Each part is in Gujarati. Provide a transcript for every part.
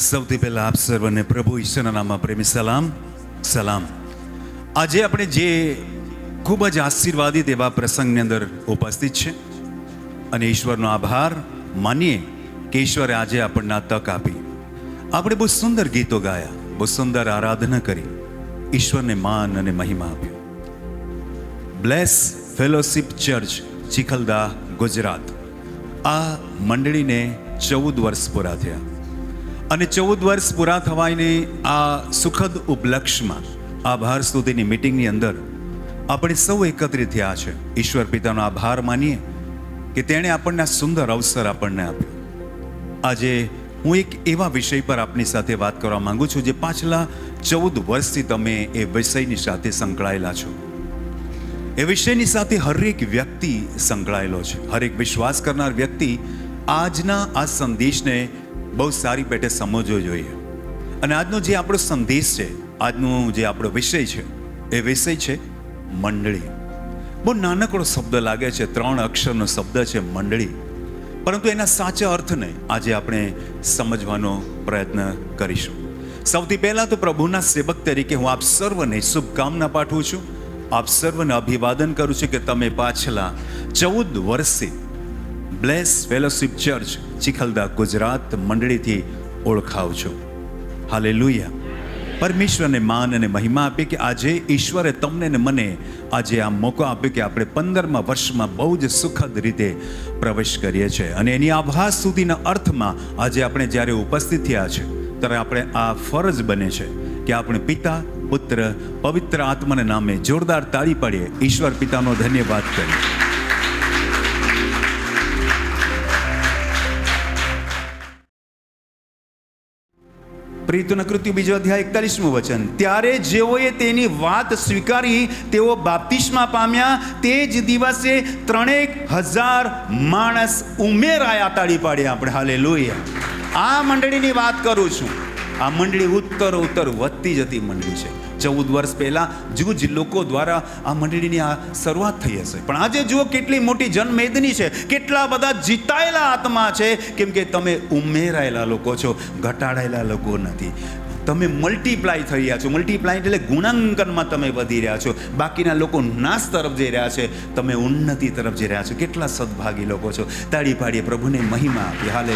સૌથી પહેલા આપ સર્વને પ્રભુ ઈશ્વરના નામમાં પ્રેમી સલામ સલામ. આજે આપણે જે ખૂબ જ આશીર્વાદિત એવા પ્રસંગની અંદર ઉપસ્થિત છે, અને ઈશ્વરનો આભાર માનીએ કે ઈશ્વરે આજે આપણને આ તક આપી. આપણે બહુ સુંદર ગીતો ગાયા, બહુ સુંદર આરાધના કરી, ઈશ્વરને માન અને મહિમા આપ્યો. Bless fellowship church, Chikhalda, Gujarat. આ મંડળીને ચૌદ વર્ષ પૂરા થયા. અને ચૌદ વર્ષ પૂરા થવાની આ સુખદ ઉપલક્ષમાં આભાર સ્તુતિની મિટિંગની અંદર આપણે સૌ એકત્રિત થયા છે. ઈશ્વર પિતાનો આભાર માનીએ કે તેણે આપણને આ સુંદર અવસર આપણને આપ્યો. આજે હું એક એવા વિષય પર આપની સાથે વાત કરવા માંગુ છું જે પાછલા ચૌદ વર્ષથી તમે એ વિષયની સાથે સંકળાયેલા છો. એ વિષયની સાથે હરેક વ્યક્તિ સંકળાયેલો છે. હરેક વિશ્વાસ કરનાર વ્યક્તિ આજના આ સંદેશને બહુ સારી પેટે સમજવો જોઈએ. અને આજનો જે આપણો સંદેશ છે, આજનો જે આપણો વિષય છે, એ વિષય છે મંડળી. બહુ નાનકડો શબ્દ લાગે છે, ત્રણ અક્ષરનો શબ્દ છે મંડળી. પરંતુ એના સાચા અર્થને આજે આપણે સમજવાનો પ્રયત્ન કરીશું. સૌથી પહેલાં તો પ્રભુના સેવક તરીકે હું આપ સર્વને શુભકામના પાઠવું છું. આપ સર્વને અભિવાદન કરું છું કે તમે પાછલા ચૌદ વર્ષથી bless fellowship church Chikhalda Gujarat મંડળીથી ઓળખાવ છો. હાલે પરમેશ્વરને માન અને મહિમા આપે કે આજે ઈશ્વરે તમને ને મને આજે આ મોકો આપ્યો કે આપણે પંદરમા વર્ષમાં બહુ જ સુખદ રીતે પ્રવેશ કરીએ છીએ. અને એની આભાસ સુધીના અર્થમાં આજે આપણે જ્યારે ઉપસ્થિત થયા છે, ત્યારે આપણે આ ફરજ બને છે કે આપણે પિતા, પુત્ર, પવિત્ર આત્માના નામે જોરદાર તાળી પાડીએ. ઈશ્વર પિતાનો ધન્યવાદ કરીએ. પ્રીતુના કૃત્યુ બીજો અધ્યાય એકતાલીસમું વચન. ત્યારે જેઓએ તેની વાત સ્વીકારી, તેઓ બાપ્તિસ્મા પામ્યા. તે જ દિવસે ત્રણેક હજાર માણસ ઉમેરાયા તાળી પાડ્યા આપણે. હાલે આ મંડળીની વાત કરું છું. આ મંડળી ઉત્તર ઉત્તર વધતી જતી મંડળી છે. ચૌદ વર્ષ પહેલાં જૂજ લોકો દ્વારા આ મંડળીની આ શરૂઆત થઈ હશે. પણ આજે જુઓ કેટલી મોટી જનમેદની છે. કેટલા બધા જીતાયેલા આત્મા છે. કેમ કે તમે ઉમેરાયેલા લોકો છો, ઘટાડાયેલા લોકો નથી. તમે મલ્ટીપ્લાય થઈ રહ્યા છો. મલ્ટીપ્લાય એટલે ગુણાંકનમાં તમે વધી રહ્યા છો. બાકીના લોકો નાશ તરફ જઈ રહ્યા છે. તમે ઉન્નતિ તરફ જઈ રહ્યા છો. કેટલા સદભાગી લોકો છો. તાળી પાડીએ પ્રભુને મહિમા આપી હાલે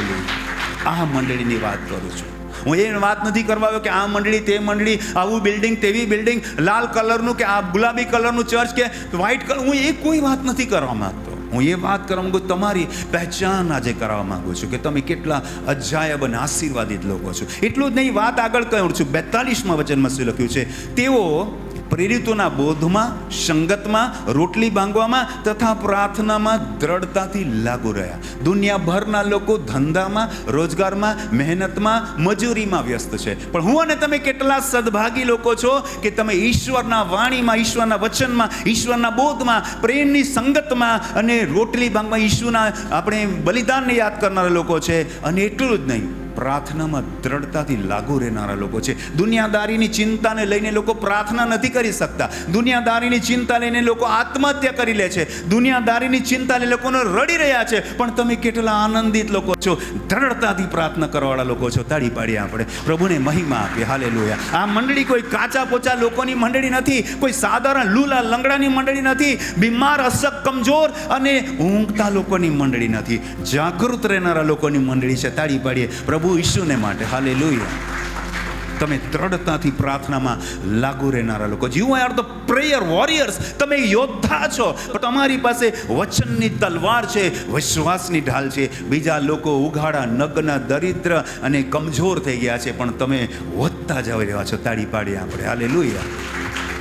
આ મંડળીની વાત કરું છું. હું એ વાત નથી કરવા આવ્યો કે આ મંડળી, તે મંડળી, આવું બિલ્ડિંગ, તેવી બિલ્ડિંગ, લાલ કલરનું કે આ ગુલાબી કલરનું ચર્ચ કે વ્હાઇટ કલર, હું એ કોઈ વાત નથી કરવા માંગતો. હું એ વાત કરવા માંગુ તમારી પહેચાન આજે કરવા માંગુ છું કે તમે કેટલા અજાયબ અને આશીર્વાદિત લોકો છો. એટલું જ નહીં, વાત આગળ કહું છું બેતાલીસમાં વચનમાં શું લખ્યું છે? તેઓ પ્રેરિતોના બોધમાં, સંગતમાં, રોટલી બાંધવામાં તથા પ્રાર્થનામાં દ્રઢતાથી લાગુ રહ્યા. દુનિયાભરના લોકો ધંધામાં, રોજગારમાં, મહેનતમાં, મજૂરીમાં વ્યસ્ત છે. પણ હું અને તમે કેટલા સદભાગી લોકો છો કે તમે ઈશ્વરના વાણીમાં, ઈશ્વરના વચનમાં, ઈશ્વરના બોધમાં, પ્રેમની સંગતમાં અને રોટલી બાંધમાં ઈશ્વરના આપણે બલિદાનને યાદ કરનારા લોકો છે અને એટલું જ નહીં. પ્રાર્થનામાં દ્રઢતાથી લાગુ રહેનારા લોકો છે. દુનિયાદારીની ચિંતાને લઈને લોકો પ્રાર્થના નથી કરી શકતા. દુનિયાદારીની ચિંતા લઈને લોકો આત્મહત્યા કરી લે છે. દુનિયાદારીની ચિંતા લઈને લોકોને રડી રહ્યા છે. પણ તમે કેટલા આનંદિત લોકો છો. દ્રઢતાથી પ્રાર્થના કરવાવાળા લોકો છો. તાળી પાડીએ આપણે. પ્રભુને મહિમા આપીએ. હાલે આ મંડળી કોઈ કાચા પોચા લોકોની મંડળી નથી. કોઈ સાધારણ લૂલા લંગડાની મંડળી નથી. બીમાર અશક કમજોર અને ઊંઘતા લોકોની મંડળી નથી. જાગૃત રહેનારા લોકોની મંડળી છે. તાળી પાડીએ. પ્રભુ પ્રભુ ઈસુને માટે. હાલે તમે દ્રઢતાથી પ્રાર્થનામાં લાગુ રહેનારા લોકો. You are the prayer warriors. તમે યોદ્ધા છો. પણ તમારી પાસે વચનની તલવાર છે, વિશ્વાસની ઢાલ છે. બીજા લોકો ઉઘાડા, નગ્ન, દરિદ્ર અને કમજોર થઈ ગયા છે. પણ તમે વધતા જઈ રહ્યા છો. તાળી પાડીએ આપણે. હાલે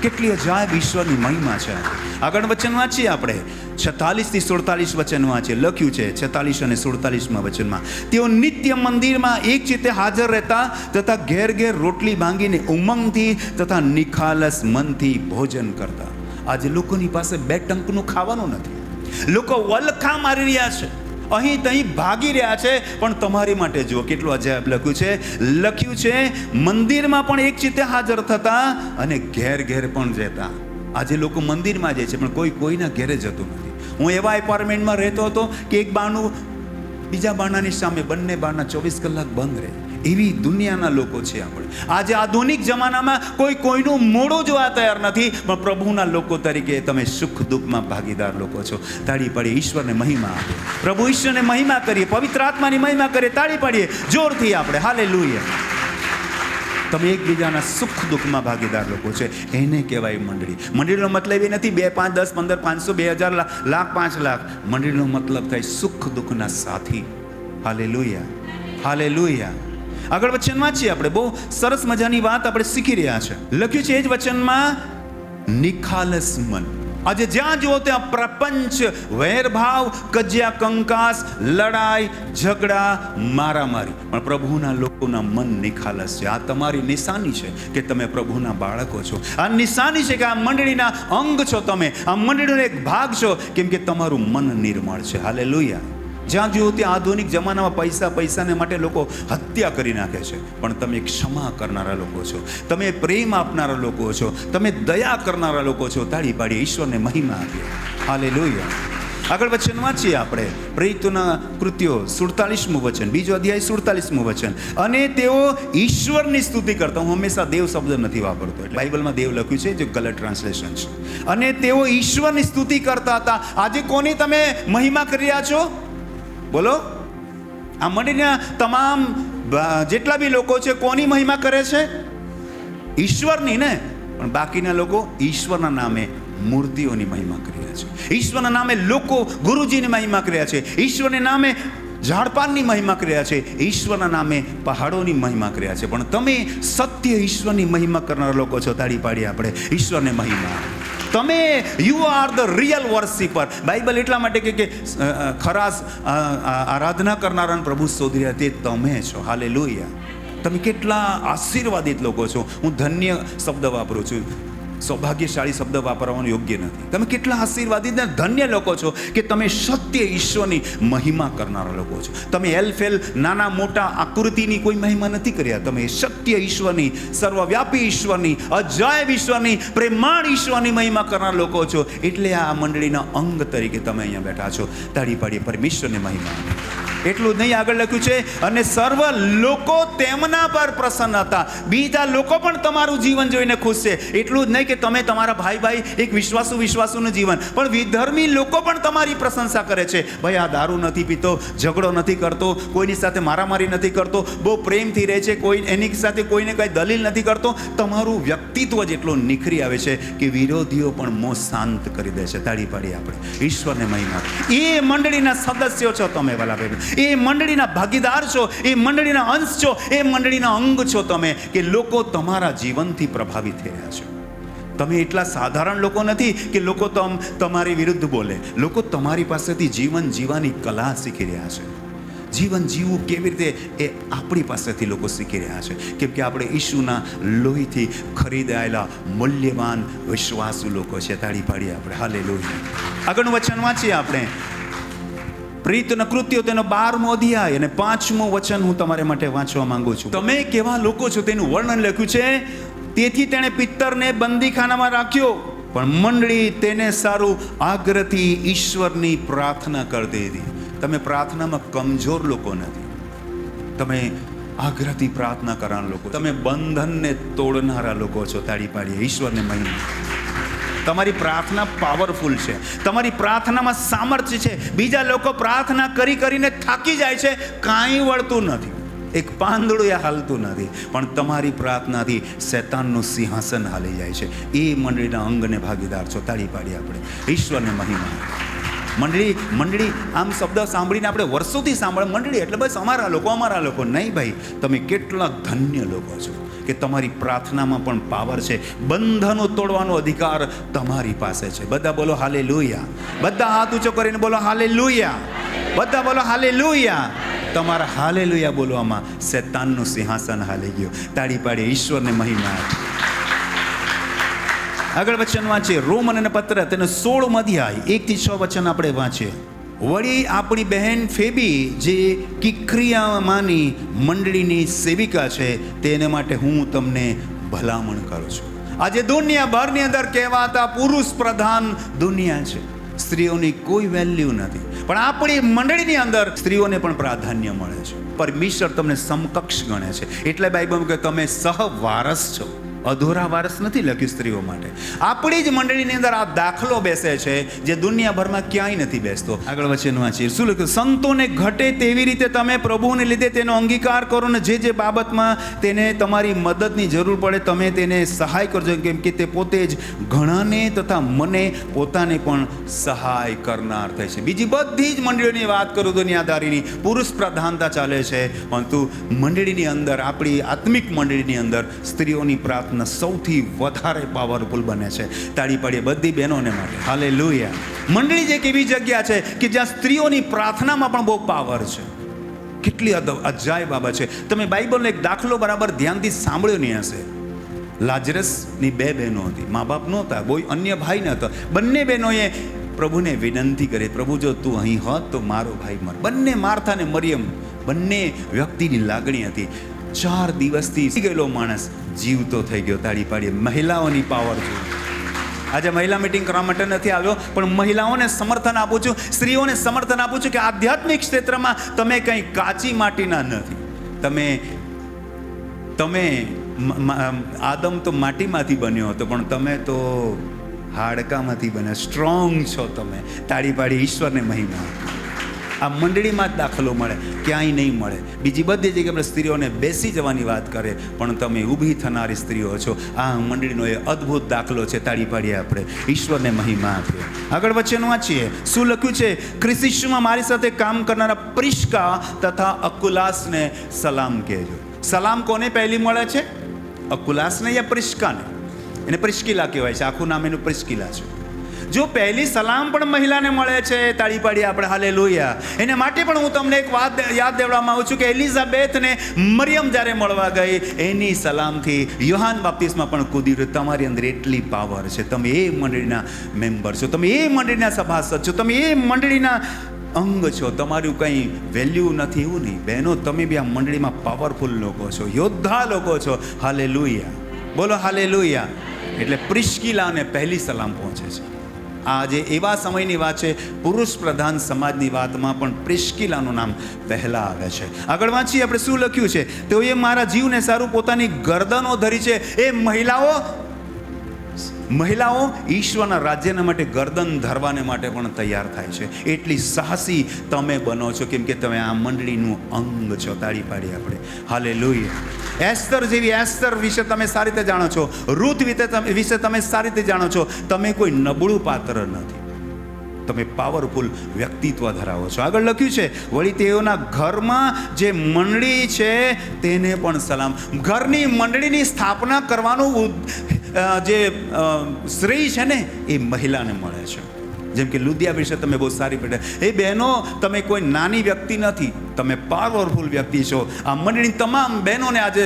કેટલી અજાયબ ઈશ્વરની મહિમા છે. આગળ વચન વાંચીએ આપણે. છતાલીસથી સુડતાલીસ વચન વાંચીએ. લખ્યું છે છતાલીસ અને સુડતાલીસમાં વચનમાં. તેઓ નિત્ય મંદિરમાં એક ચિત્તે હાજર રહેતા તથા ઘેર ઘેર રોટલી ભાંગીને ઉમંગથી તથા નિખાલસ મનથી ભોજન કરતા. આજે લોકોની પાસે બે ટંકનું ખાવાનું નથી. લોકો વલખા મારી રહ્યા છે. અહીં તહીં ભાગી રહ્યા છે. પણ તમારી માટે જુઓ, કેટલું અજાયબ લખ્યું છે. લખ્યું છે, મંદિરમાં પણ એક ચિત્તે હાજર થતા અને ઘેર ઘેર પણ જતા આજે લોકો મંદિરમાં જાય છે, પણ કોઈ કોઈના ઘેરે જતું નથી. હું એવા એપાર્ટમેન્ટમાં રહેતો હતો કે એક બાનું બીજા બાણાની સામે, બંને બાણા ચોવીસ કલાક બંધ રહે. એવી દુનિયાના લોકો છે આપણે આજે આધુનિક જમાનામાં કોઈ કોઈનું મોડું જોવા તૈયાર નથી, પણ પ્રભુના લોકો તરીકે તમે સુખ દુઃખમાં ભાગીદાર લોકો છો. તાળી પાડીએ, ઈશ્વરને મહિમા આપે પ્રભુ ઈશ્વરને મહિમા કરીએ, પવિત્ર આત્માની મહિમા કરીએ, તાળી પાડીએ, જોરથી આપણે. હાલે તમે એકબીજાના સુખ દુઃખમાં ભાગીદાર લોકો છે. એને કહેવાય મંડળી. મંડળીનો મતલબ એ નથી બે પાંચ દસ પંદર પાંચસો બે હજાર લાખ પાંચ લાખ. મંડળીનો મતલબ થાય સુખ દુઃખના સાથી. હાલે લુયા હાલે લુયા આગળ વચન વાંચીએ આપણે. બહુ સરસ મજાની વાત આપણે શીખી રહ્યા છે. લખ્યું છે એ જ વચનમાં, નિખાલસ મન. આજે જ્યાં જુઓ ત્યાં પ્રપંચ, વૈરભાવ, કજિયા કંકાસ, લડાઈ, ઝઘડા, મારામારી. પણ પ્રભુના લોકોના મન નિખાલસ છે. આ તમારી નિશાની છે કે તમે પ્રભુના બાળકો છો. આ નિશાની છે કે આ મંડળીના અંગ છો તમે. આ મંડળીનો એક ભાગ છો. કેમ કે તમારું મન નિર્મળ છે. હાલે જ્યાં જુઓ ત્યાં આધુનિક જમાનામાં પૈસા, પૈસાને માટે લોકો હત્યા કરી નાખે છે. પણ તમે ક્ષમા કરનારા લોકો છો. તમે પ્રેમ આપનારા લોકો છો. તમે દયા કરનારા લોકો છો. તાળી પાડી ઈશ્વરને મહિમા આપીએ. હાલે આગળ વચન વાંચીએ આપણે. પ્રેરિતોના કૃત્યો, સુડતાલીસમું વચન. બીજો અધ્યાય સુડતાલીસમું વચન. અને તેઓ ઈશ્વરની સ્તુતિ કરતા. હું હંમેશા દેવ શબ્દ નથી વાપરતો. એટલે બાઇબલમાં દેવ લખ્યું છે, જે કલર ટ્રાન્સલેશન છે. અને તેઓ ઈશ્વરની સ્તુતિ કરતા હતા. આજે કોની તમે મહિમા કરી રહ્યા છો? બોલો? આ મંડળીના તમામ જેટલા બી લોકો છે, કોની મહિમા કરે છે? ઈશ્વરની ને? પણ બાકીના લોકો ઈશ્વરના નામે મૂર્તિઓની મહિમા કરી રહ્યા છે. ઈશ્વરના નામે લોકો ગુરુજીની મહિમા કરી રહ્યા છે. ઈશ્વરના નામે ઝાડપાનની મહિમા કરી રહ્યા છે. ઈશ્વરના નામે પહાડોની મહિમા રહ્યા છે. પણ તમે સત્ય ઈશ્વરની મહિમા કરનારા લોકો છો, તાળી પાડી આપણે. ઈશ્વરને મહિમા. તમે you are the real worshipper Bible એટલા માટે કે ખરા આરાધના કરનારાને પ્રભુ શોધી રહ્યા તે તમે છો. હાલે તમે કેટલા આશીર્વાદિત લોકો છો. હું ધન્ય શબ્દ વાપરું છું. સૌભાગ્યશાળી શબ્દ વાપરવાનો યોગ્ય નથી. તમે કેટલા આશીર્વાદિત ધન્ય લોકો છો કે તમે સત્ય ઈશ્વરની મહિમા કરનારા લોકો છો. તમે એલફેલ નાના મોટા આકૃતિની કોઈ મહિમા નથી કર્યા. તમે સત્ય ઈશ્વરની, સર્વવ્યાપી ઈશ્વરની અજય ઈશ્વરની પ્રેમાણ ઈશ્વરની મહિમા કરનાર લોકો છો. એટલે આ મંડળીના અંગ તરીકે તમે અહીંયા બેઠા છો. તાળી પાડીએ, પરમેશ્વરની મહિમા એટલું જ નહીં આગળ લખ્યું છે, અને સર્વ લોકો તેમના પર પ્રસન્ન હતા. બીજા લોકો પણ તમારું જીવન જોઈને ખુશ છે. એટલું જ નહીં કે તમે તમારા ભાઈ ભાઈ એક વિશ્વાસુ વિશ્વાસુનું જીવન. પણ વિધર્મી લોકો પણ તમારી પ્રશંસા કરે છે. ભાઈ, આ દારૂ નથી પીતો, ઝઘડો નથી કરતો, કોઈની સાથે મારામારી નથી કરતો, બહુ પ્રેમથી રહે છે, કોઈ એની સાથે કોઈને કાંઈ દલીલ નથી કરતો. તમારું વ્યક્તિત્વ જેટલું નિખરી આવે છે કે વિરોધીઓ પણ મોં શાંત કરી દે છે. તાળી પાડી આપણે. ઈશ્વરને મહિમા. એ મંડળીના સદસ્યો છો તમે વાલા ભાઈ એ મંડળીના ભાગીદાર છો, એ મંડળીના અંશ છો, એ મંડળીના અંગ છો તમે કે લોકો તમારા જીવનથી પ્રભાવિત થઈ રહ્યા છો. તમે એટલા સાધારણ લોકો નથી કે લોકો તમ, તમારી વિરુદ્ધ બોલે. લોકો તમારી પાસેથી જીવન જીવવાની કલા શીખી રહ્યા છે. જીવન જીવવું કેવી રીતે એ આપણી પાસેથી લોકો શીખી રહ્યા છે. કેમ કે આપણે ઈશુના લોહીથી ખરીદાયેલા મૂલ્યવાન વિશ્વાસુ લોકો છે. તાળી પાડીએ આપણે. હાલે લોહી આગળનું વચન વાંચીએ આપણે. પ્રીતના કૃત્યો તેનો બારમો અધ્યાય અને પાંચમો વચન હું તમારા માટે વાંચવા માંગુ છું. તમે કેવા લોકો છો તેનું વર્ણન લખ્યું છે? તેથી તેણે પિત્તરને બંદીખાનામાં રાખ્યો, પણ મંડળી તેને સારું આગ્રહથી ઈશ્વરની પ્રાર્થના કરતી હતી તમે પ્રાર્થનામાં કમજોર લોકો નથી. તમે આગ્રહથી પ્રાર્થના કરનાર લોકો તમે બંધનને તોડનારા લોકો છો, તાળી પાડીએ, ઈશ્વરને મહિમા. તમારી પ્રાર્થના પાવરફુલ છે. તમારી પ્રાર્થનામાં સામર્થ્ય છે. બીજા લોકો પ્રાર્થના કરી કરીને થાકી જાય છે. કાંઈ વળતું નથી. એક પાંદડું એ હાલતું નથી. પણ તમારી પ્રાર્થનાથી શૈતાનનું સિંહાસન હાલી જાય છે. એ મંડળીના અંગને ભાગીદાર છો. તાળી પાડી આપણે. ઈશ્વરને મહિમા. મંડળી મંડળી, આમ શબ્દ સાંભળીને આપણે વર્ષોથી સાંભળે. મંડળી એટલે બસ અમારા લોકો અમારા લોકો. નહીં ભાઈ, તમે કેટલા ધન્ય લોકો છો. કે તમારી પ્રાર્થનામાં પણ પાવર છે. બંધનો તોડવાનો અધિકાર તમારી પાસે છે. બધા બોલો હાલે લુયા બધા હાથ ઊંચો કરીને બોલો હાલે લુયા બધા બોલો હાલે લુયા તમારા હાલે લુયા બોલવામાં શેતાનનું સિંહાસન હાલી ગયું. તાળી પાડી ઈશ્વરને મહિમા આગળ વચન વાંચીએ. રોમન અને પત્ર તેનો સોળ અધ્યાય, એકથી છ વચન આપણે વાંચીએ. વળી આપણી બહેન ફેબી જે કિક્રિયામાંની મંડળીની સેવિકા છે તેને માટે હું તમને ભલામણ કરું છું. આજે દુનિયા ભરની અંદર કહેવાતા પુરુષ પ્રધાન દુનિયા છે. સ્ત્રીઓની કોઈ વેલ્યુ નથી. પણ આપણી મંડળીની અંદર સ્ત્રીઓને પણ પ્રાધાન્ય મળે છે. પરમેશ્વર તમને સમકક્ષ ગણે છે. એટલે બાઇબલ કે તમે સહવારસ છો. અધૂરા વારસ નથી લખ્યું સ્ત્રીઓ માટે. આપણી જ મંડળીની અંદર આ દાખલો બેસે છે જે દુનિયાભરમાં ક્યાંય નથી બેસતો. આગળ વચ્ચેનું વાંચીએ શું લખ્યું? સંતોને ઘટે તેવી રીતે તમે પ્રભુને લીધે તેનો અંગીકાર કરો ને જે જે બાબતમાં તેને તમારી મદદની જરૂર પડે, તમે તેને સહાય કરજો. કેમ કે તે પોતે જ ઘણાને તથા મને પોતાને પણ સહાય કરનાર થાય છે. બીજી બધી જ મંડળીઓની વાત કરું દુનિયાદારીની પુરુષ પ્રધાનતા ચાલે છે. પરંતુ મંડળીની અંદર, આપણી આત્મિક મંડળીની અંદર સ્ત્રીઓની પ્રાર્થના સૌથી વધારે પાવરફુલ બને છે. તાળી પાડીએ બધી બહેનોને માટે. હાલે મંડળી જે એક એવી જગ્યા છે કે જ્યાં સ્ત્રીઓની પ્રાર્થનામાં પણ બહુ પાવર છે. કેટલી અજાય બાબત છે. તમે બાઇબલનો એક દાખલો બરાબર ધ્યાનથી સાંભળ્યો નહીં હશે. લાજરસની બે બહેનો હતી. મા બાપ નહોતા, કોઈ અન્ય ભાઈ નહોતા. બંને બહેનોએ પ્રભુને વિનંતી કરી, પ્રભુ, જો તું અહીં હોત તો મારો ભાઈ મર. બંને માર્થા અને મરિયમ. બંને વ્યક્તિની લાગણી હતી. ચાર દિવસથી ગયેલો માણસ જીવતો થઈ ગયો, તાળી પાડીએ. મહિલાઓની પાવર જોઈ. આજે મહિલા મીટિંગ કરવા માટે નથી આવ્યો, પણ મહિલાઓને સમર્થન આપું છું, સ્ત્રીઓને સમર્થન આપું છું કે આધ્યાત્મિક ક્ષેત્રમાં તમે કંઈ કાચી માટીના નથી. તમે તમે આદમ તો માટીમાંથી બન્યો હતો, પણ તમે તો હાડકામાંથી બન્યા. સ્ટ્રોંગ છો તમે. તાળી પાડી ઈશ્વરને મહિમા આ મંડળીમાં જ દાખલો મળે. ક્યાંય નહીં મળે. બીજી બધી જગ્યાએ આપણે સ્ત્રીઓને બેસી જવાની વાત કરે, પણ તમે ઊભી થનારી સ્ત્રીઓ છો. આ મંડળીનો એ અદ્ભુત દાખલો છે, તાળી પાડીએ આપણે. ઈશ્વરને મહિમા આપીએ. આગળ વચ્ચેનું વાંચીએ. શું લખ્યું છે? ક્રિસિસ્ટમાં મારી સાથે કામ કરનારા પ્રિસ્કા તથા અકુલાસને સલામ કહેજો. સલામ કોને પહેલી મળે છે? અકુલાસને યા પ્રિસ્કાને એને પ્રિસ્કિલા કહેવાય છે. આખું નામ એનું પ્રિસ્કિલા છે. જો પહેલી સલામ પણ મહિલાને મળે છે તાળી પાડી આપણે હાલે લોહિયા એને માટે પણ હું તમને એક વાત યાદ દેવડાવવા માગું છું કે એલિઝાબેથને મરિયમ જ્યારે મળવા ગઈ, એની સલામથી યોહાન બાપ્તિસમાં પણ કૂદી તમારી અંદર એટલી પાવર છે. તમે એ મંડળીના મેમ્બર છો. તમે એ મંડળીના સભાસદ છો. તમે એ મંડળીના અંગ છો. તમારું કંઈ વેલ્યુ નથી. એવું નહીં. બહેનો, તમે બી આ મંડળીમાં પાવરફુલ લોકો છો. યોદ્ધા લોકો છો. હાલે બોલો હાલે એટલે પ્રિશ્કિલાને પહેલી સલામ પહોંચે છે. આજે એવા સમયની વાત છે, પુરુષ પ્રધાન સમાજની વાતમાં પણ પ્રિશ્કિલાનું નામ પહેલા આવે છે. આગળ વાંચીએ આપણે શું લખ્યું છે? તેઓએ મારા જીવને સારું પોતાની ગરદનો ધરી છે. એ મહિલાઓ મહિલાઓ ઈશ્વરના રાજ્યના માટે ગરદન ધરવાને માટે પણ તૈયાર થાય છે. એટલી સાહસી તમે બનો છો, કેમ કે તમે આ મંડળીનું અંગ છો, તાળી પાડી આપણે. હાલે એસ્તર જેવી એસ્તર વિશે તમે સારી રીતે જાણો છો. રૂથ વિશે તમે સારી રીતે જાણો છો. તમે કોઈ નબળું પાત્ર નથી. તમે પાવરફુલ વ્યક્તિત્વ ધરાવો છો. આગળ લખ્યું છે, વળી તેઓના ઘરમાં જે મંડળી છે, તેને પણ સલામ. ઘરની મંડળીની સ્થાપના કરવાનું જે શ્રેય છે ને, એ મહિલાને મળે છે. જેમ કે લુધિયા વિશે તમે બહુ સારી પડે એ બહેનો, તમે કોઈ નાની વ્યક્તિ નથી. તમે પાવરફુલ વ્યક્તિ છો. આ મંડળીની તમામ બહેનોને આજે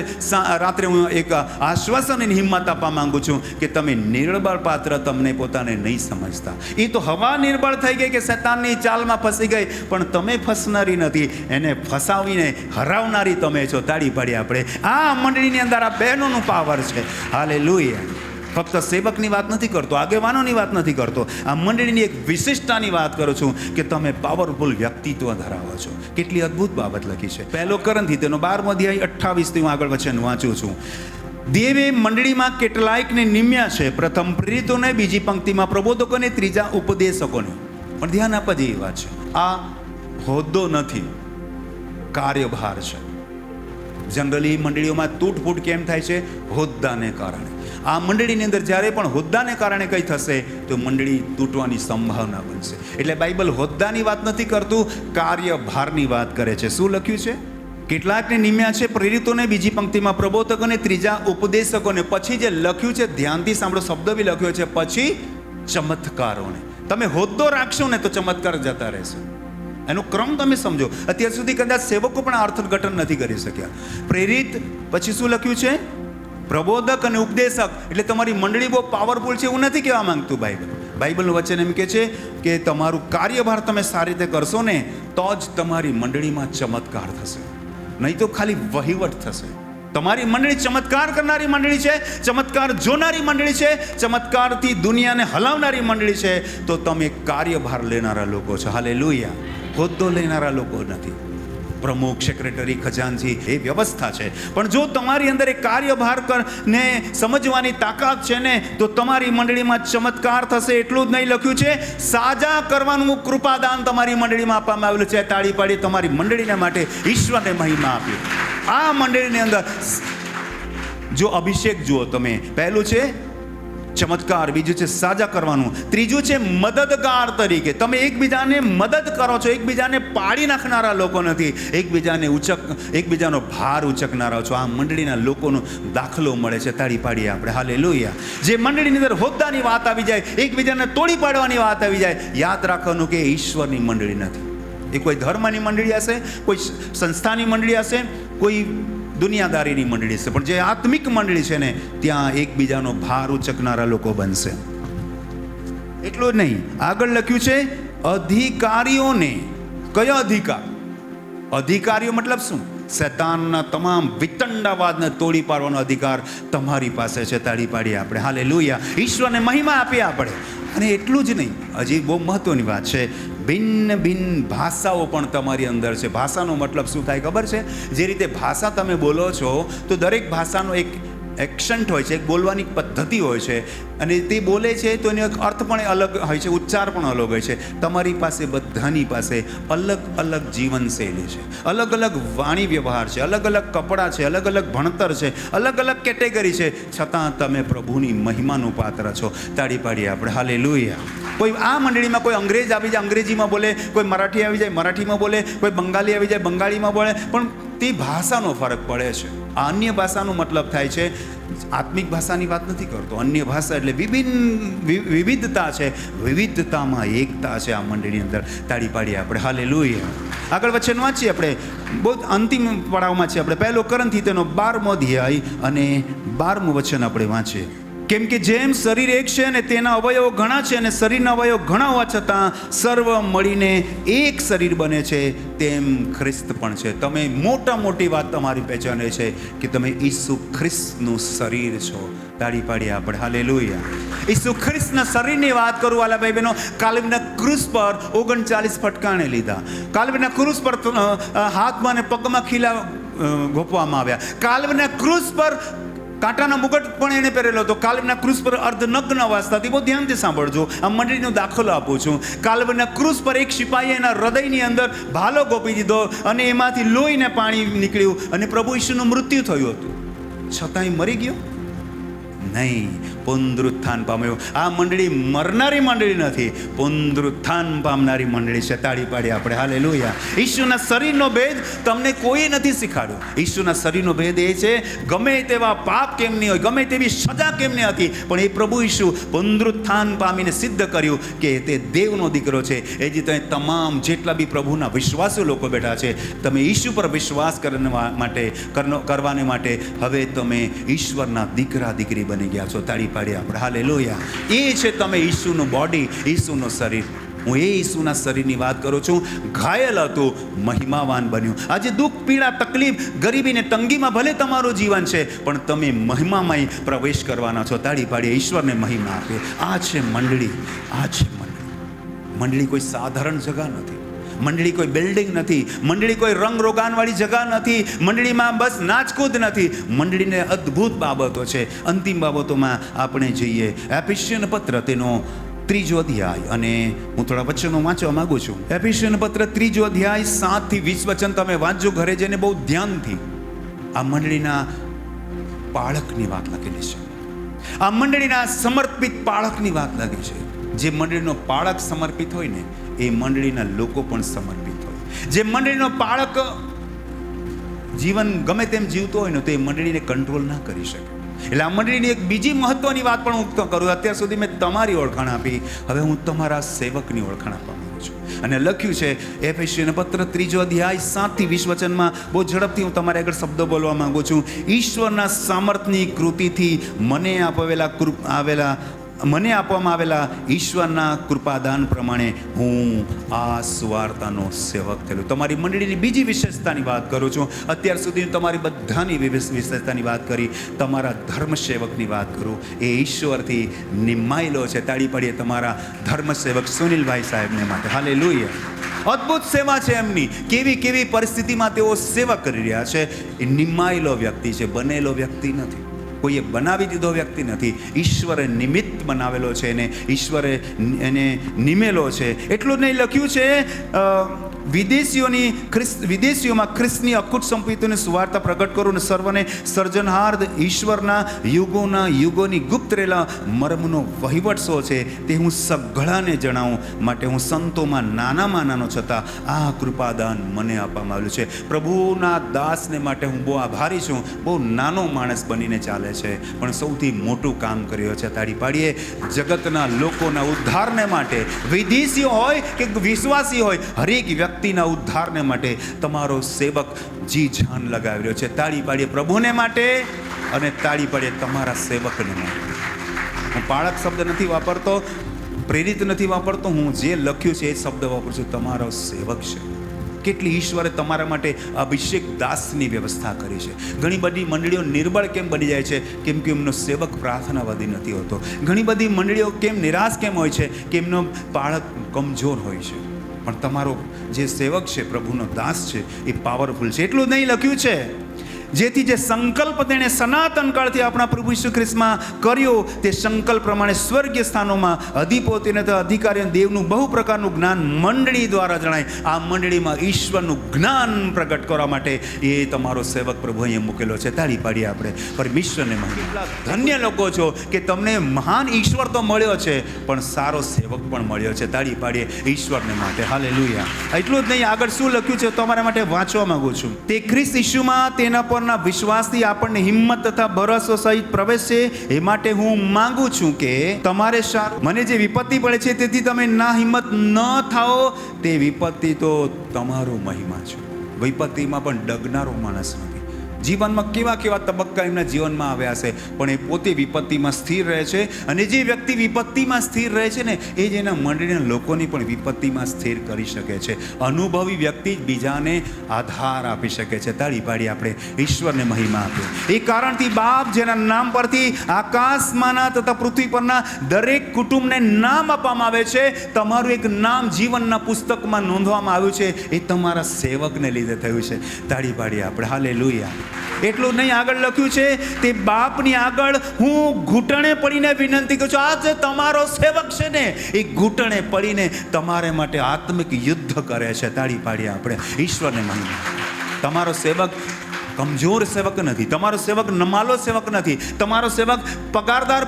રાત્રે હું એક આશ્વાસન અને હિંમત આપવા માંગુ છું કે તમે નિર્બળ પાત્ર તમને પોતાને નહીં સમજતા. એ તો હવા નિર્બળ થઈ ગઈ કે શેતાનની ચાલમાં ફસી ગઈ, પણ તમે ફસનારી નથી. એને ફસાવીને હરાવનારી તમે છો. તાળી પાડી આપણે. આ મંડળીની અંદર આ બહેનોનું પાવર છે. હાલે ફક્ત સેવકની વાત નથી કરતો, આગેવાનોની વાત નથી કરતો. આ મંડળીની એક વિશિષ્ટતાની વાત કરું છું કે તમે પાવરફુલ વ્યક્તિત્વ ધરાવો છો. કેટલી અદ્ભુત બાબત લખી છે. પહેલો કરંથી તેનો બારમો અધ્યાય અઠ્ઠાવીસથી હું આગળ વચન વાંચું છું. દેવે મંડળીમાં કેટલાયકને નિમ્યા છે. પ્રથમ પ્રેરિતોને, બીજી પંક્તિમાં પ્રબોધકોને, ત્રીજા ઉપદેશકોને. પણ ધ્યાન આપવા જેવી વાત છે. આ હોદ્દો નથી. કાર્યભાર છે. જનરલી મંડળીઓમાં તૂટફૂટ કેમ થાય છે? હોદ્દાને કારણે. આ મંડળીની અંદર જ્યારે પણ હોદ્દાને કારણે કંઈ થશે, તો મંડળી તૂટવાની સંભાવના બનશે. એટલે બાઇબલ હોદ્દાની વાત નથી કરતું, કાર્યભારની વાત કરે છે. શું લખ્યું છે? કેટલાકને નિમ્યા છે પ્રેરિતોને, બીજી પંક્તિમાં પ્રબોધકોને ત્રીજા ઉપદેશકોને. પછી જે લખ્યું છે, ધ્યાનથી સાંભળો, શબ્દ બી લખ્યો છે, પછી ચમત્કારોને. તમે હોદ્દો રાખશો ને, તો ચમત્કાર જતા રહેશે. એનો ક્રમ તમે સમજો. અત્યાર સુધી કદાચ સેવકો પણ અર્થઘટન નથી કરી શક્યા. પ્રેરિત, પછી શું લખ્યું છે? પ્રબોધક અને ઉપદેશક, એટલે તમારી મંડળી બહુ પાવરફુલ છે એવું નથી કહેવા માંગતું બાઇબલ બાઇબલનું વચન એમ કે છે કે તમારું કાર્યભાર તમે સારી રીતે કરશો ને, તો જ તમારી મંડળીમાં ચમત્કાર થશે. નહીં તો ખાલી વહીવટ થશે. તમારી મંડળી ચમત્કાર કરનારી મંડળી છે, ચમત્કાર જોનારી મંડળી છે, ચમત્કારથી દુનિયાને હલાવનારી મંડળી છે, તો તમે કાર્યભાર લેનારા લોકો છો. હાલે લોહિયા હોદ્દો લેનારા લોકો નથી. પ્રમુખ, સેક્રેટરી ખજાનજી એ વ્યવસ્થા છે. પણ જો તમારી અંદર એ કાર્યભાર કર, ને સમજવાની તાકાત છે ને, તો તમારી મંડળીમાં ચમત્કાર થશે એટલું જ નહીં લખ્યું છે. સાજા કરવાનું કૃપાદાન તમારી મંડળીમાં આપવામાં આવેલું છે. તાળી પાડી તમારી મંડળીને માટે ઈશ્વરને મહિમા આપી. આ મંડળીની અંદર જો અભિષેક જુઓ તમે, પહેલું છે ચમત્કાર, બીજું છે સાજા કરવાનું, ત્રીજું છે મદદગાર તરીકે. તમે એકબીજાને મદદ કરો છો, એકબીજાને પાડી નાખનારા લોકો નથી. એકબીજાને ઉચક, એકબીજાનો ભાર ઉચકનારા છો. આ મંડળીના લોકોનો દાખલો મળે છે, તાળી પાડીએ આપણે. હાલે લોહિયા જે મંડળીની અંદર હોદ્દાની વાત આવી જાય, એકબીજાને તોડી પાડવાની વાત આવી જાય, યાદ રાખવાનું કે ઈશ્વરની મંડળી નથી. એ કોઈ ધર્મની મંડળી હશે, કોઈ સંસ્થાની મંડળી હશે, કોઈ દુનિયાદારીની મંડળી છે. પણ જે આત્મિક મંડળી છે ને, ત્યાં એકબીજાનો ભાર ઉચકનારા લોકો બનશે. એટલું જ નહીં. આગળ લખ્યું છે, અધિકારીઓને કયો અધિકાર? અધિકારીઓ મતલબ શું? શૈતાનના તમામ વિતંડાવાદને તોડી પાડવાનો અધિકાર તમારી પાસે છે. તાળી પાડી આપણે. હાલે ઈશ્વરને મહિમા આપીએ આપણે. અને એટલું જ નહીં, હજી બહુ મહત્વની વાત છે, ભિન્ન ભિન્ન ભાષાઓ પણ તમારી અંદર છે. ભાષાનો મતલબ શું થાય ખબર છે? જે રીતે ભાષા તમે બોલો છો, તો દરેક ભાષાનો એક એક્સન્ટ હોય છે, એક બોલવાની પદ્ધતિ હોય છે અને તે બોલે છે તો એનો અર્થ પણ અલગ હોય છે, ઉચ્ચાર પણ અલગ હોય છે. તમારી પાસે બધાની પાસે અલગ અલગ જીવનશૈલી છે. અલગ અલગ વાણી વ્યવહાર છે, અલગ અલગ કપડાં છે, અલગ અલગ ભણતર છે, અલગ અલગ કેટેગરી છે. છતાં તમે પ્રભુની મહિમાનું પાત્ર છો. તાળી પાડીએ આપણે. હાલે કોઈ આ મંડળીમાં કોઈ અંગ્રેજ આવી જાય, અંગ્રેજીમાં બોલે, કોઈ મરાઠી આવી જાય, મરાઠીમાં બોલે, કોઈ બંગાળી આવી જાય, બંગાળીમાં બોલે, પણ તે ભાષાનો ફરક પડે છે. આ અન્ય ભાષાનો મતલબ થાય છે, આત્મિક ભાષાની વાત નથી કરતો, અન્ય ભાષા એટલે વિભિન્ન વિવિધતા છે, વિવિધતામાં એકતા છે આ મંડળીની અંદર. તાળી પાડીએ આપણે. હાલે આગળ વચન વાંચીએ આપણે. બહુ અંતિમ પડાવમાં છે આપણે. પહેલો કરંથી તેનો બારમો અધ્યાય અને બારમું વચન આપણે વાંચીએ. કેમ કે જેમ શરીર એક છે અને તેના અવયવો ઘણા છે અને શરીરના અવયવો ઘણા હોવા છતાં સર્વ મળીને એક શરીર બને છે, તેમ ખ્રિસ્ત પણ છે. તમે મોટા મોટી વાત તમારી પહેચાને છે કે તમે ઈસુ ખ્રિસ્તનું શરીર છો. તાળી પાડી આપણે. હાલે ઈસુ ખ્રિસ્તના શરીરની વાત કરું, વાલા ભાઈ બહેનો કાલવીના ક્રુસ પર ઓગણચાલીસ ફટકાણે લીધા. કાલવીના ક્રુસ પર હાથમાં અને પગમાં ખીલા ગોપવામાં આવ્યા. કાલવીના ક્રુસ પર કાંટાના મુગટ પણ એણે પહેરેલો હતો. કાલ્વના ક્રુસ પર અર્ધનગ્ન અવસ્થા હતી બહુ ધ્યાનથી સાંભળજો. આ મંડળીનો દાખલો આપું છું. કાલ્વના ક્રુસ પર એક સિપાહીએ એના હૃદયની અંદર ભાલો ગોપી દીધો અને એમાંથી લોહીને પાણી નીકળ્યું અને પ્રભુ ઈશુનું મૃત્યુ થયું હતું. છતાંય મરી ગયો? નહીં. પુનરુત્થાન પામ્યું આ મંડળી મરનારી મંડળી નથી. પુનરુત્થાન પામનારી મંડળી છે. તાળી પાડી આપણે. હાલે લોહિયા ઈશુના શરીરનો ભેદ તમને કોઈ નથી શીખાડ્યો. ઈશુના શરીરનો ભેદ એ છે, ગમે તેવા પાપ કેમ નહીં હોય, ગમે તેવી સજા કેમ નહીં હતી, પણ એ પ્રભુ ઈશુ પુનરુત્થાન પામીને સિદ્ધ કર્યું કે તે દેવનો દીકરો છે. એ જે તમે તમામ જેટલા બી પ્રભુના વિશ્વાસુ લોકો બેઠા છે, તમે ઈશુ પર વિશ્વાસ કરવા માટે કરવાને માટે, હવે તમે ઈશ્વરના દીકરા દીકરી બની ગયા છો, તાળી પાડી આપણે. હાલે લોહિયા એ છે તમે ઈસુનું બોડી ઈસુનું શરીર. હું એ ઈસુના શરીરની વાત કરું છું. ઘાયલ હતું, મહિમાવાન બન્યું. આજે દુઃખ, પીડા, તકલીફ ગરીબીને તંગીમાં ભલે તમારું જીવન છે, પણ તમે મહિમામાં પ્રવેશ કરવાના છો. તાળી પાડીએ, ઈશ્વરને મહિમા આપે આ છે મંડળી, આ છે મંડળી. મંડળી કોઈ સાધારણ જગા નથી. મંડળી કોઈ બિલ્ડિંગ નથી, મંડળી કોઈ રંગ રોગાનવાળી જગા નથી, મંડળીમાં બસ નાચકૂદ નથી. મંડળીને અદ્ભુત બાબતો છે. અંતિમ બાબતોમાં આપણે જઈએ. એપિશિયન પત્ર તેનો ત્રીજો અધ્યાય અને હું થોડા વચનો વાંચવા માંગુ છું. એપિશિયન પત્ર ત્રીજો અધ્યાય સાતથી વીસ વચન તમે વાંચજો ઘરે જઈને બહુ ધ્યાનથી. આ મંડળીના પાળકની વાત લખેલી છે. આ મંડળીના સમર્પિત પાળકની વાત લાગી છે. જે મંડળીનો પાળક સમર્પિત હોય ને એ મંડળીના લોકો પણ સમર્પિત હોય. જે મંડળીનો પાળક જીવન ગમે તેમ જીવતો હોય ને તો એ મંડળીને કંટ્રોલ ના કરી શકે. એટલે આ મંડળીની એક બીજી મહત્વની વાત પણ હું કરું. અત્યાર સુધી મેં તમારી ઓળખાણ આપી. હવે હું તમારા સેવકની ઓળખાણ આપવા માંગુ છું. અને લખ્યું છે એફએસીને પત્ર ત્રીજો અધ્યાય સાતથી વીસ વચનમાં બહુ ઝડપથી હું તમારે આગળ શબ્દો બોલવા માંગુ છું. ઈશ્વરના સામર્થની કૃતિથી મને કૃપ આવેલા મને આપવામાં આવેલા ઈશ્વરના કૃપાદાન પ્રમાણે હું આ સુવાર્તાનો સેવક થયેલો. તમારી મંડળીની બીજી વિશેષતાની વાત કરું છું. અત્યાર સુધી તમારી બધાની વિશેષતાની વાત કરી, તમારા ધર્મ સેવકની વાત કરું. એ ઈશ્વરથી નિમાયેલો છે. તાળી પાડીએ તમારા ધર્મ સેવક સુનિલભાઈ સાહેબને માટે. હાલે અદ્ભુત સેવા છે એમની. કેવી કેવી પરિસ્થિતિમાં તેઓ સેવા કરી રહ્યા છે. એ નિમાયેલો વ્યક્તિ છે. બનેલો વ્યક્તિ નથી. કોઈએ બનાવી દીધો વ્યક્તિ નથી. ઈશ્વરે નિમિત્ત બનાવેલો છે એને. ઈશ્વરે એને નિમેલો છે. એટલું જ નહીં લખ્યું છે વિદેશીઓની વિદેશીઓમાં ખ્રિસ્તની અખૂટ સંપીતોની સુવાર્તા પ્રગટ કરું અને સર્વને સર્જનહાર્દ ઈશ્વરના યુગોના યુગોની ગુપ્ત રહેલા મર્મનો વહીવટ શો છે તે હું સઘળાને જણાવું માટે હું સંતોમાં નાનામાં નાનો છતાં આ કૃપાદાન મને આપવામાં આવ્યું છે પ્રભુના દાસને માટે હું બહુ આભારી છું બહુ નાનો માણસ બનીને ચાલે છે પણ સૌથી મોટું કામ કર્યું છે તાળી પાડીએ જગતના લોકોના ઉદ્ધારને માટે વિદેશીઓ હોય કે વિશ્વાસી હોય હરેક વ્યક્તિના ઉદ્ધારને માટે તમારો સેવક જી જાન લગાવી રહ્યો છે. તાળી પાડીએ પ્રભુને માટે અને તાળી પાડીએ તમારા સેવકને માટે. હું બાળક શબ્દ નથી વાપરતો, પ્રેરિત નથી વાપરતો, હું જે લખ્યું છે એ શબ્દ વાપરું છું. તમારો સેવક છે. કેટલી ઈશ્વરે તમારા માટે અભિષેક દાસની વ્યવસ્થા કરી છે. ઘણી બધી મંડળીઓ નિર્બળ કેમ બની જાય છે? કેમ કે એમનો સેવક પ્રાર્થનાવાદી નથી હોતો. ઘણી બધી મંડળીઓ કેમ નિરાશ કેમ હોય છે? કે એમનો બાળક કમજોર હોય છે? પણ તમારો જે સેવક છે પ્રભુનો દાસ છે એ પાવરફુલ છે. એટલું નહીં લખ્યું છે. જેથી જે સંકલ્પ તેણે સનાતન કાળથી આપણા પ્રભુ ઈસુ ખ્રિસ્તમાં કર્યો, તે સંકલ્પ પ્રમાણે સ્વર્ગીય સ્થાનોમાં અધિપતિને તો અધિકારી દેવનું બહુ પ્રકારનું જ્ઞાન મંડળી દ્વારા જણાય. આ મંડળીમાં ઈશ્વરનું જ્ઞાન પ્રગટ કરવા માટે એ તમારો સેવક પ્રભુ અહીંયા મૂકેલો છે. તાળી પાડીએ આપણે. પરમેશ્વરને કેટલા ધન્ય લોકો છો કે તમને મહાન ઈશ્વર તો મળ્યો છે, પણ સારો સેવક પણ મળ્યો છે. તાળી પાડીએ ઈશ્વરને માટે. હાલે એટલું જ નહીં, આગળ શું લખ્યું છે તમારા માટે વાંચવા માંગુ છું. તે ખ્રિસ્ત ઈશુમાં તેના પરના વિશ્વાસથી આપણને હિંમત તથા ભરોસો સહિત પ્રવેશ એ માટે હું માંગુ છું કે તમારે સારું મને જે વિપત્તિ પડે છે, તેથી તમે ના હિંમત ન થાઓ, તે વિપત્તિ તો તમારો મહિમા છે. વિપત્તિમાં પણ ડગનારો માણસ નથી. જીવનમાં કેવા કેવા તબક્કા એમના જીવનમાં આવ્યા છે. પણ એ પોતે વિપત્તિમાં સ્થિર રહે છે અને જે વ્યક્તિ વિપત્તિમાં સ્થિર રહે છે ને, એ જ એના મંડળીના લોકોની પણ વિપત્તિમાં સ્થિર કરી શકે છે. અનુભવી વ્યક્તિ જ બીજાને આધાર આપી શકે છે. તાળી પાડી આપણે ઈશ્વરને મહિમા આપીએ. એ કારણથી બાપ જેના નામ પરથી આકાશમાંના તથા પૃથ્વી પરના દરેક કુટુંબને નામ આપવામાં આવે છે, તમારું એક નામ જીવનના પુસ્તકમાં નોંધવામાં આવ્યું છે, એ તમારા સેવકને લીધે થયું છે. તાળી પાડી આપણે. હાલે એટલું નહીં આગળ લખ્યું છે, તે બાપની આગળ હું ઘૂંટણે પડીને વિનંતી કરું છું, આ જે તમારો સેવક છે ને, એ ઘૂંટણે પડીને તમારે માટે આત્મિક યુદ્ધ કરે છે, તાળી પાડીએ આપણે, ઈશ્વરને મહિમા તમારો સેવક કમજોર સેવક નથી, તમારો સેવક નમાલો સેવક નથી, તમારો સેવક પગારદાર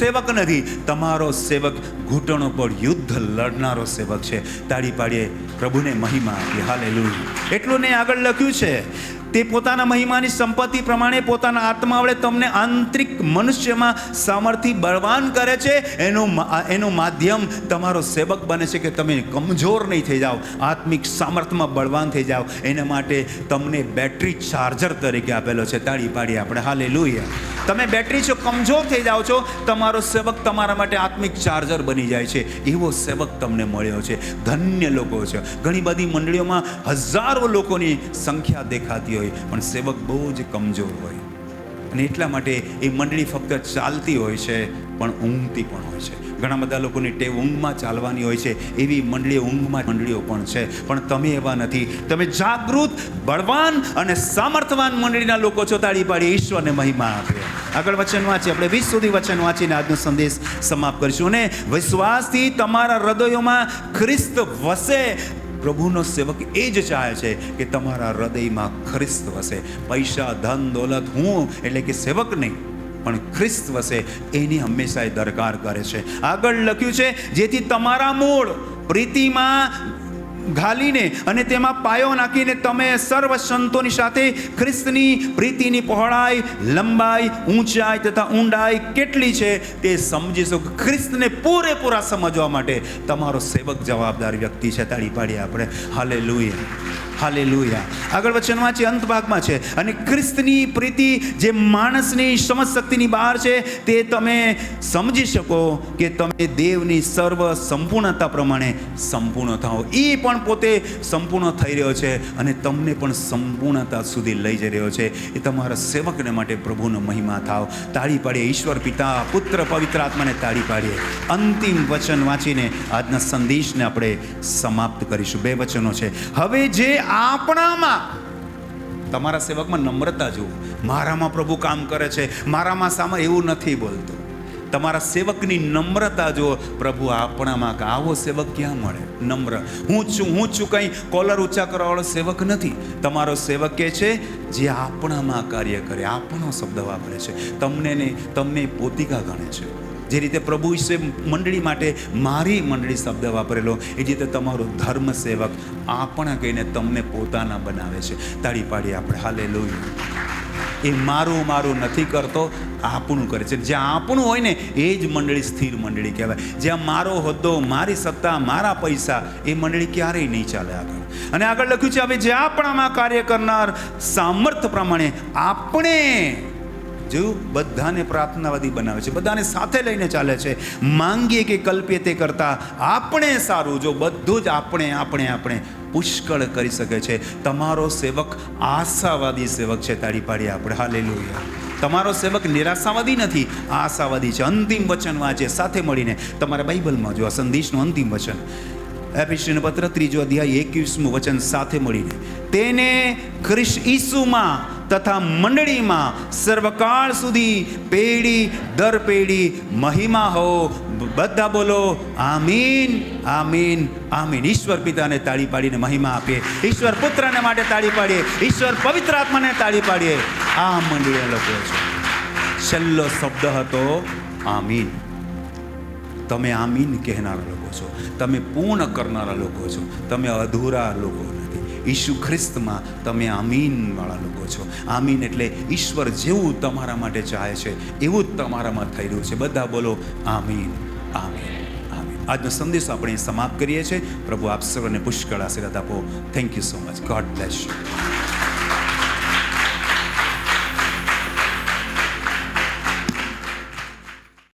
સેવક નથી, તમારો સેવક ઘૂંટણો પર યુદ્ધ લડનારો સેવક છે. તાળી પાડીએ, પ્રભુને મહિમા આપી હાલે એટલું નહીં આગળ લખ્યું છે તે પોતાના મહિમાની સંપત્તિ પ્રમાણે પોતાના આત્મા વડે તમને આંતરિક મનુષ્યમાં સામર્થ્ય બળવાન કરે છે. એનું એનું માધ્યમ તમારો સેવક બને છે કે તમે કમજોર નહીં થઈ જાઓ, આત્મિક સામર્થ્યમાં બળવાન થઈ જાઓ. એના માટે તમને બેટરી ચાર્જર તરીકે આપેલો છે. તાળી પાડી આપણે. હાલે તમે બેટરી છો, કમજોર થઈ જાઓ છો, તમારો સેવક તમારા માટે આત્મિક ચાર્જર બની જાય છે. એવો સેવક તમને મળ્યો છે. ધન્ય લોકો છે. ઘણી બધી મંડળીઓમાં હજારો લોકોની સંખ્યા દેખાતી હોય, પણ સેવક બહુ જ કમજોર હોય. અને એટલા માટે એ મંડળી ફક્ત ચાલતી હોય છે, પણ ઊંઘતી પણ હોય છે. ઘણા બધા લોકોની ટેવ ઊંઘમાં ચાલવાની હોય છે, એવી મંડળીઓ ઊંઘમાં મંડળીઓ પણ છે. પણ તમે એવા નથી. તમે જાગૃત, બળવાન અને સામર્થવાન મંડળીના લોકો છો તાળી પાડી ઈશ્વરને મહિમા આપે. આગળ વચન વાંચીએ, આપણે વીસ સુધી વચન વાંચીને આજનો સંદેશ સમાપ્ત કરીશું. અને વિશ્વાસથી તમારા હૃદયોમાં ખ્રિસ્ત વસે પ્રભુનો સેવક એ જ ચાહે છે કે તમારા હૃદયમાં ખ્રિસ્ત વસે. પૈસા, ધન, દોલત, હું એટલે કે સેવક નહીં, પણ ખ્રિસ્ત વસે એની હંમેશા એ દરકાર કરે છે. આગળ લખ્યું છે, જેથી તમારા મૂળ પ્રીતિમાં ઘાલીને અને તેમાં પાયો નાખીને તમે સર્વ સંતોની સાથે ખ્રિસ્તની પ્રીતિની પહોળાઈ, લંબાઈ, ઊંચાઈ તથા ઊંડાઈ કેટલી છે તે સમજી શકો ખ્રિસ્તને પૂરેપૂરા સમજવા માટે તમારો સેવક જવાબદાર વ્યક્તિ છે, તાળી પાડીએ આપણે. હાલે હાલે આગળ વચન વાંચે અંત ભાગમાં છે. અને ખ્રિસ્તની પ્રીતિ જે માણસની સમજ શક્તિની બહાર છે, તે તમે સમજી શકો કે તમે દેવની સર્વ સંપૂર્ણતા પ્રમાણે સંપૂર્ણ થાઓ. એ પણ પોતે સંપૂર્ણ થઈ રહ્યો છે અને તમને પણ સંપૂર્ણતા સુધી લઈ જઈ રહ્યો છે. એ તમારા સેવકને માટે પ્રભુનો મહિમા થાવ. તાળી પાડીએ, ઈશ્વર પિતા, પુત્ર, પવિત્ર આત્માને તાળી પાડીએ. અંતિમ વચન વાંચીને આજના સંદેશને આપણે સમાપ્ત કરીશું. બે વચનો છે. હવે જે આપણામાં. તમારા સેવકમાં નમ્રતા જુઓ. મારામાં પ્રભુ કામ કરે છે. મારામાં સામે એવું નથી બોલતો. તમારા સેવકની નમ્રતા જુઓ. પ્રભુ આપણામાં કે આવો સેવક ક્યાં મળે? નમ્ર. હું છું હું છું કંઈ કોલર ઊંચા કરવાવાળો સેવક નથી. તમારો સેવક કે છે, જે આપણામાં કાર્ય કરે. આપણો શબ્દ વાપરે છે. તમને ને તમને પોતિકા ગણે છે. જે રીતે પ્રભુ વિશે મંડળી માટે મારી મંડળી શબ્દ વાપરેલો, એ રીતે તમારો ધર્મ સેવક આપણા કહીને તમને પોતાના બનાવે છે. તાળી પાડી આપણે. હાલે એ મારું મારું નથી કરતો, આપણું કરે છે. જ્યાં આપણું હોય ને, એ જ મંડળી સ્થિર મંડળી કહેવાય. જ્યાં મારો હોદ્દો, મારી સત્તા, મારા પૈસા, એ મંડળી ક્યારેય નહીં ચાલે આગળ. અને આગળ લખ્યું છે, હવે જે આપણામાં કાર્ય કરનાર સામર્થ્ય પ્રમાણે આપણે જોયું બધાને પ્રાર્થનાવાદી બનાવે છે, બધાને સાથે લઈને ચાલે છે. માંગીએ કે કલ્પીએ તે કરતાં આપણે સારું, જો બધું જ આપણે આપણે આપણે પુષ્કળ કરી શકે છે. તમારો સેવક આશાવાદી સેવક છે, તાળી પાડીએ આપણે. હાલે તમારો સેવક નિરાશાવાદી નથી, આશાવાદી છે. અંતિમ વચન વાંચે, સાથે મળીને તમારા બાઇબલમાં જો આ સંદેશનું અંતિમ વચન. એપિસ્ટ્રીનો પત્ર ત્રીજો અધ્યાય એકવીસમું વચન સાથે મળીને. તેને ખ્રિસ્ત ઈસુમાં તથા મંડળીમાં સર્વકાળ સુધી પેઢી દર પેઢી મહિમા હો. બધા બોલો, આમીન આમીન આમીન. ઈશ્વર પિતાને તાળી પાડીને મહિમા આપીએ. ઈશ્વર પુત્રને માટે તાળી પાડીએ. ઈશ્વર પવિત્ર આત્માને તાળી પાડીએ. આ મંડળીના લોકો છે. છેલ્લો શબ્દ હતો, આમીન. તમે આમીન કહેનારા લોકો છો. તમે પૂર્ણ કરનારા લોકો છો. તમે અધૂરા લોકો નથી ઈસુ ખ્રિસ્તમાં તમે આમીનવાળા લોકો છો. આમીન એટલે ઈશ્વર જેવું તમારા માટે ચાહે છે, એવું જ તમારામાં થઈ રહ્યું છે. બધા બોલો, આમીન આમીન આમીન. આજનો સંદેશો આપણે સમાપ્ત કરીએ છીએ. પ્રભુ આપ સર્વને પુષ્કળ આશીર્વાદ આપો. Thank you so much God bless you